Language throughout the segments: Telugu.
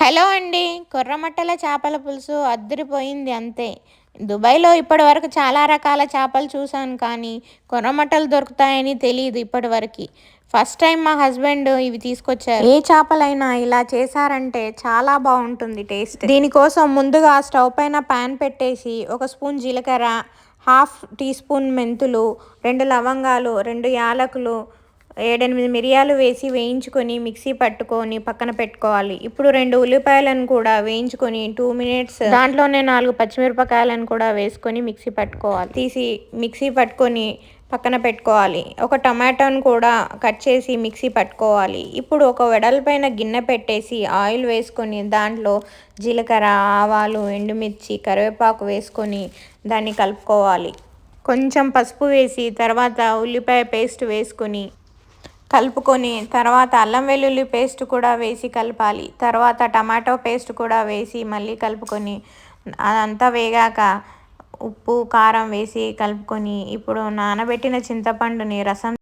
హలో అండి. కొర్రమట్టల చేపల పులుసు అద్దరిపోయింది అంతే. దుబాయ్లో ఇప్పటి వరకు చాలా రకాల చేపలు చూశాను కానీ కొర్రమట్టలు దొరుకుతాయని తెలియదు ఇప్పటి వరకు. ఫస్ట్ టైం మా హస్బెండ్ ఇవి తీసుకొచ్చారు. ఏ చేపలైనా ఇలా చేశారంటే చాలా బాగుంటుంది టేస్ట్. దీనికోసం ముందుగా స్టవ్ పైన ప్యాన్ పెట్టేసి ఒక స్పూన్ జీలకర్ర హాఫ్ టీ స్పూన్ మెంతులు రెండు లవంగాలు రెండు యాలకులు ఏడెనిమిది మిరియాలు వేసి వేయించుకొని మిక్సీ పట్టుకొని పక్కన పెట్టుకోవాలి. ఇప్పుడు రెండు ఉల్లిపాయలను కూడా వేయించుకొని టూ మినిట్స్ దాంట్లోనే నాలుగు పచ్చిమిరపకాయలను కూడా వేసుకొని మిక్సీ పట్టుకోవాలి. తీసి మిక్సీ పట్టుకొని పక్కన పెట్టుకోవాలి. ఒక టమాటోను కూడా కట్ చేసి మిక్సీ పట్టుకోవాలి. ఇప్పుడు ఒక వెడల్పైన గిన్నె పెట్టేసి ఆయిల్ వేసుకొని దాంట్లో జీలకర్ర ఆవాలు ఎండుమిర్చి కరివేపాకు వేసుకొని దాన్ని కలుపుకోవాలి. కొంచెం పసుపు వేసి తర్వాత ఉల్లిపాయ పేస్ట్ వేసుకొని కలుపుకొని తర్వాత అల్లం వెల్లుల్లి పేస్ట్ కూడా వేసి కలపాలి. తర్వాత టమాటో పేస్ట్ కూడా వేసి మళ్ళీ కలుపుకొని అదంతా వేగాక ఉప్పు కారం వేసి కలుపుకొని ఇప్పుడు నానబెట్టిన చింతపండుని రసం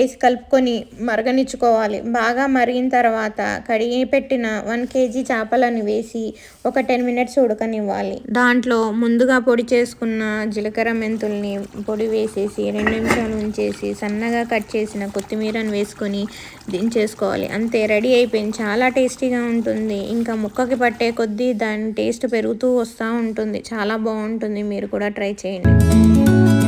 వేసి కలుపుకొని మరగనిచ్చుకోవాలి. బాగా మరిగిన తర్వాత కడిగి పెట్టిన వన్ కేజీ చేపలను వేసి ఒక టెన్ మినిట్స్ ఉడకనివ్వాలి. దాంట్లో ముందుగా పొడి చేసుకున్న జీలకర్ర మెంతుల్ని పొడి వేసేసి రెండు నిమిషాలు ఉంచేసి సన్నగా కట్ చేసిన కొత్తిమీరను వేసుకొని దించేసుకోవాలి. అంతే రెడీ అయిపోయింది. చాలా టేస్టీగా ఉంటుంది. ఇంకా ముక్కకి పట్టే కొద్దీ దాని టేస్ట్ పెరుగుతూ వస్తూ ఉంటుంది. చాలా బాగుంటుంది. మీరు కూడా ట్రై చేయండి.